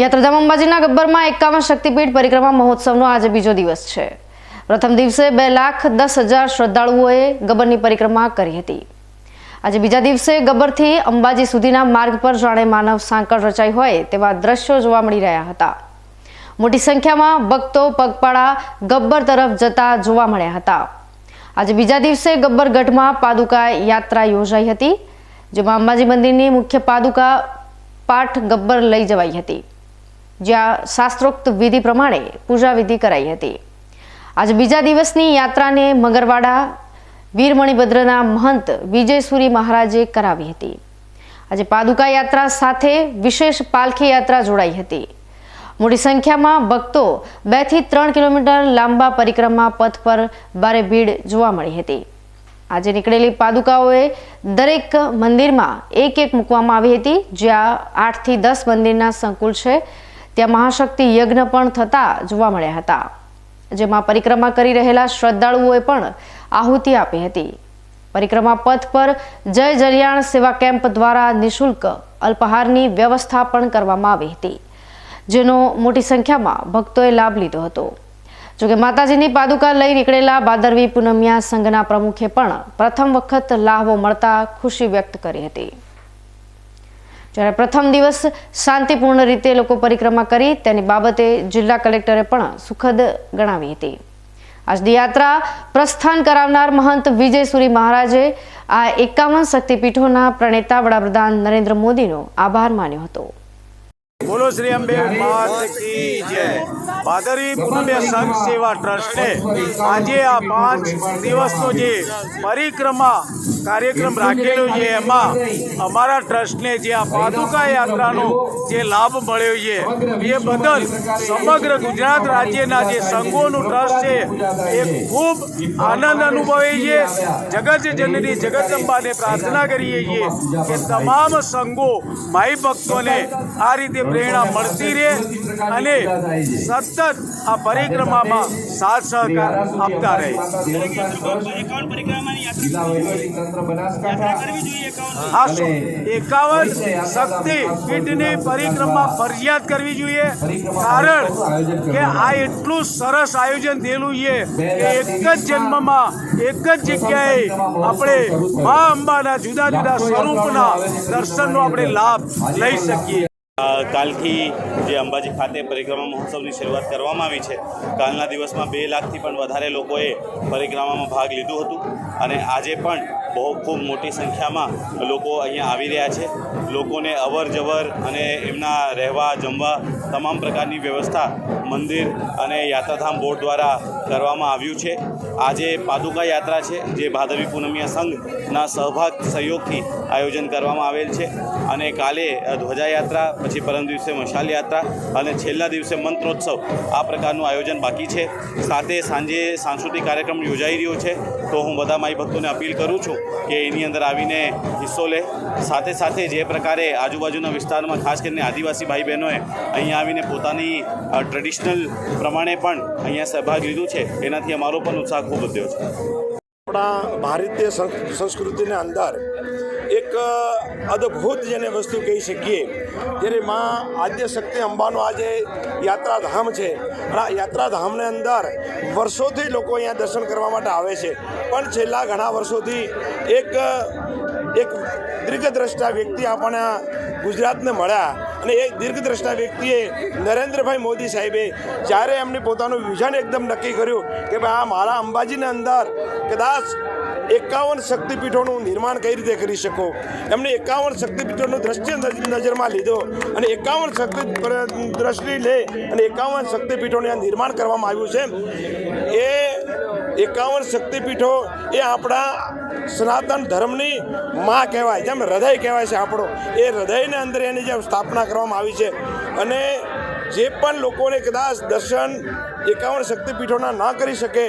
યાત્રાધામ અંબાજીના ગબ્બરમાં એકાવન શક્તિપીઠ પરિક્રમા મહોત્સવનો આજે બીજો દિવસ છે. પ્રથમ દિવસે બે લાખ દસ હજાર શ્રદ્ધાળુઓએ ગબ્બરની પરિક્રમા કરી હતી. આજે બીજા દિવસે ગબ્બરથી અંબાજી સુધીના માર્ગ પર જાણે માનવ સાંકળ રચાઈ હોય તેવા દ્રશ્યો જોવા મળી રહ્યા હતા. મોટી સંખ્યામાં ભક્તો, પગપાળા ગબ્બર તરફ જતા જોવા મળ્યા હતા. આજે બીજા દિવસે ગબ્બર ગઢમાં પાદુકા યાત્રા યોજાઈ હતી, જેમાં અંબાજી મંદિરની મુખ્ય પાદુકા પાઠ ગબ્બર લઈ જવાઈ હતી. જ્યાં શાસ્ત્રોક્ત વિધિ પ્રમાણે પૂજા વિધિ કરાઈ હતી. આજે બીજા દિવસની યાત્રાને મગરવાડા વીરમણિભદ્રના મહંત વિજયસુરી મહારાજે કરાવી હતી. આજે પાદુકા યાત્રા સાથે વિશેષ પાલખી યાત્રા જોડાઈ હતી. મોટી સંખ્યામાં ભક્તો બેથી ત્રણ કિલોમીટર લાંબા પરિક્રમા પથ પર ભારે ભીડ જોવા મળી હતી. આજે નીકળેલી પાદુકાઓએ દરેક મંદિરમાં એક એક મૂકવામાં આવી હતી, જ્યાં આઠથી દસ મંદિરના સંકુલ છે. ત્યાં મહાશક્તિ યજ્ઞ પણ થતા જોવા મળ્યા હતા, જેમાં પરિક્રમા કરી રહેલા શ્રદ્ધાળુઓએ પણ આહુતિ આપી હતી. પરિક્રમા પથ પર જય જલિયાણ સેવા કેમ્પ દ્વારા નિઃશુલ્ક અલ્પાહારની વ્યવસ્થા પણ કરવામાં આવી હતી, જેનો મોટી સંખ્યામાં ભક્તોએ લાભ લીધો હતો. જોકે માતાજીની પાદુકા લઈ નીકળેલા ભાદરવી પૂનમિયા સંઘના પ્રમુખે પણ પ્રથમ વખત લાહવો મળતા ખુશી વ્યક્ત કરી હતી. જ્યારે પ્રથમ દિવસ શાંતિપૂર્ણ રીતે લોકો પરિક્રમા કરી, તેની બાબતે જિલ્લા કલેક્ટરે પણ સુખદ ગણાવી હતી. આજની યાત્રા પ્રસ્થાન કરાવનાર મહંત વિજયસુરી મહારાજે આ એકાવન શક્તિપીઠોના પ્રણેતા વડાપ્રધાન નરેન્દ્ર મોદીનો આભાર માન્યો હતો. બોલો શ્રી અંબે, માત જય. ભાદરવી પુણ્ય સંઘ સેવા ટ્રસ્ટે આજે આ પાંચ દિવસનો જે પરિક્રમા કાર્યક્રમ રાખેલો છે, એમાં અમારા ટ્રસ્ટને જે આ પાદુકા યાત્રાનો જે લાભ મળ્યો છે, એ બદલ સમગ્ર ગુજરાત રાજ્યના જે સંઘોનું ટ્રસ્ટ છે, એ ખૂબ આનંદ અનુભવે છે. જગત જનની જગદંબાને પ્રાર્થના કરીએ છીએ કે તમામ સંઘો ભાઈ ભક્તોને આ રીતે પ્રેરણા મળતી રહે અને સતત આ પરિક્રમામાં સાથ સહકાર આપતા રહે. હા એકાવન શક્તિ પીઠની પરિક્રમા ફરજિયાત કરવી જોઈએ. કારણ કે આ એટલું સરસ આયોજન થયેલું છે કે એક જ જન્મમાં એક જ જગ્યાએ આપણે મા અંબાના જુદા જુદા સ્વરૂપના દર્શનનો આપણે લાભ લઈ શકીએ. કાલથી જે અંબાજી ખાતે પરિક્રમા મહોત્સવની શરૂઆત કરવામાં આવી છે, કાલના દિવસમાં બે લાખથી પણ વધારે લોકોએ પરિક્રમામાં ભાગ લીધું હતું અને આજે પણ બહુ ખૂબ મોટી સંખ્યામાં લોકો અહીંયા આવી રહ્યા છે. લોકોને અવર જવર અને એમના રહેવા જમવા તમામ પ્રકારની વ્યવસ્થા મંદિર અને યાત્રાધામ બોર્ડ દ્વારા કરવામાં આવ્યું છે. આજે પાદુકા યાત્રા છે, જે ભાદરવી પૂનમિયા સંઘના સહભાગ સહયોગથી આયોજન કરવામાં આવેલ છે. અને કાલે ધ્વજાયાત્રા, પછી પરમ દિવસે મશાલ યાત્રા અને છેલ્લા દિવસે મંત્રોત્સવ આ પ્રકારનું આયોજન બાકી છે. સાથે સાંજે સાંસ્કૃતિક કાર્યક્રમ યોજાઈ રહ્યો છે, તો હું બધા માઈ ભક્તોને અપીલ કરું છું કે એની અંદર આવીને હિસ્સો લે. સાથે સાથે જે પ્રકારે આજુબાજુના વિસ્તારમાં ખાસ કરીને આદિવાસી ભાઈ બહેનોએ અહીંયા આવીને પોતાની ટ્રેડિશનલ પ્રમાણે પણ અહીંયા સહભાગ લીધું છે. એનાથી અમારો પણ ઉત્સાહ ખૂબ વધ્યો છે. આપણા ભારતીય સંસ્કૃતિના અંદર એક અદ્ભુત જેને વસ્તુ કહી શકીએ, ત્યારે માં આદ્ય શક્તિ અંબાનો આજે યાત્રાધામ છે, આ યાત્રાધામને અંદર વર્ષોથી લોકો અહીંયા દર્શન કરવા માટે આવે છે. પણ છેલ્લા ઘણા વર્ષોથી એક એક દીર્ઘદ્રષ્ટા વ્યક્તિ આપણને ગુજરાતને મળ્યા અને એ દીર્ઘદ્રષ્ટા વ્યક્તિએ નરેન્દ્રભાઈ મોદી સાહેબે જ્યારે એમને પોતાનું વિઝન એકદમ નક્કી કર્યું કે ભાઈ આ મારા અંબાજીની અંદર કદાચ એકાવન શક્તિપીઠોનું નિર્માણ કઈ રીતે કરી શકો? એમને એકાવન શક્તિપીઠોનું દ્રષ્ટિ નજરમાં લીધો અને એકાવન શક્તિ દ્રષ્ટિ લે અને એકાવન શક્તિપીઠોને નિર્માણ કરવામાં આવ્યું છે. એ એકાવન શક્તિપીઠો એ આપણા સનાતન ધર્મની માં કહેવાય, જેમ હૃદય કહેવાય છે આપણો. એ હૃદયને અંદર એની જે સ્થાપના કરવામાં આવી છે. અને જે પણ લોકોને કદાચ દર્શન એકાવન શક્તિપીઠોના ના કરી શકે,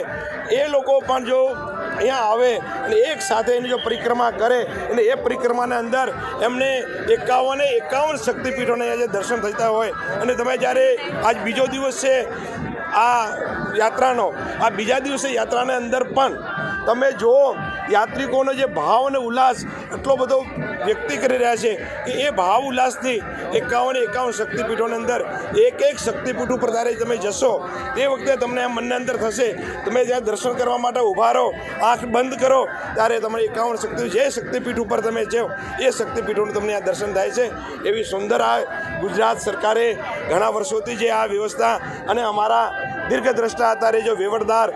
એ લોકો પણ જો અહીંયા આવે અને એક સાથે એની જો પરિક્રમા કરે અને એ પરિક્રમાને અંદર એમને એકાવને એકાવન શક્તિપીઠોને આજે દર્શન થતા હોય. અને તમે જ્યારે આજ બીજો દિવસ છે, આ યાત્રાનો. આ બીજા દિવસે યાત્રાને અંદર પણ તમે જુઓ, યાત્રિકોનો જે ભાવ અને ઉલ્લાસ એટલો બધો વ્યક્તિ કરી રહ્યા છે કે એ ભાવ ઉલ્લાસથી એકાવન એકાવન શક્તિપીઠોની અંદર એક એક શક્તિપીઠ ઉપર ત્યારે તમે જશો, તે વખતે તમને મનને અંદર થશે. તમે જ્યાં દર્શન કરવા માટે ઊભા રહો, આંખ બંધ કરો, ત્યારે તમે એકાવન શક્તિ, જે શક્તિપીઠ ઉપર તમે જાઓ, એ શક્તિપીઠોનું તમને આ દર્શન થાય છે. એવી સુંદર આ ગુજરાત સરકારે ઘણા વર્ષોથી જે આ વ્યવસ્થા અને અમારા દીર્ઘદ્રષ્ટા અત્યારે જો વેવડદાર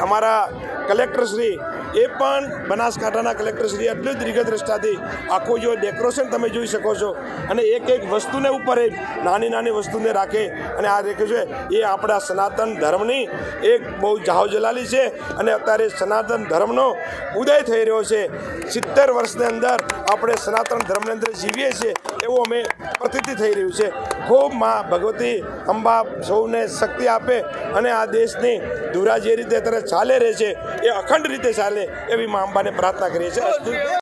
અમારા કલેક્ટરશ્રી, એ પણ બનાસકાંઠાના કલેક્ટરશ્રી એટલું જ દીર્ઘદ્રષ્ટાથી આખું જો ડેકોરેશન તમે જોઈ શકો છો. અને એક એક વસ્તુને ઉપર એક નાની નાની વસ્તુને રાખે. અને આ દેખે છે, એ આપણા સનાતન ધર્મની એક બહુ જાહોજલાલી છે. અને અત્યારે સનાતન ધર્મનો ઉદય થઈ રહ્યો છે. સિત્તેર વર્ષની અંદર આપણે સનાતન ધર્મની અંદર જીવીએ છીએ. એવું અમે પ્રતિતિ થઈ રહ્યું છે. ખૂબમાં ભગવતી અંબા સૌને શક્તિ આપે અને આ દેશની ધુરા જે રીતે અત્યારે ચાલે રહે છે, એ અખંડ રીતે ચાલે એવી મા અંબાને પ્રાર્થના કરીએ છીએ.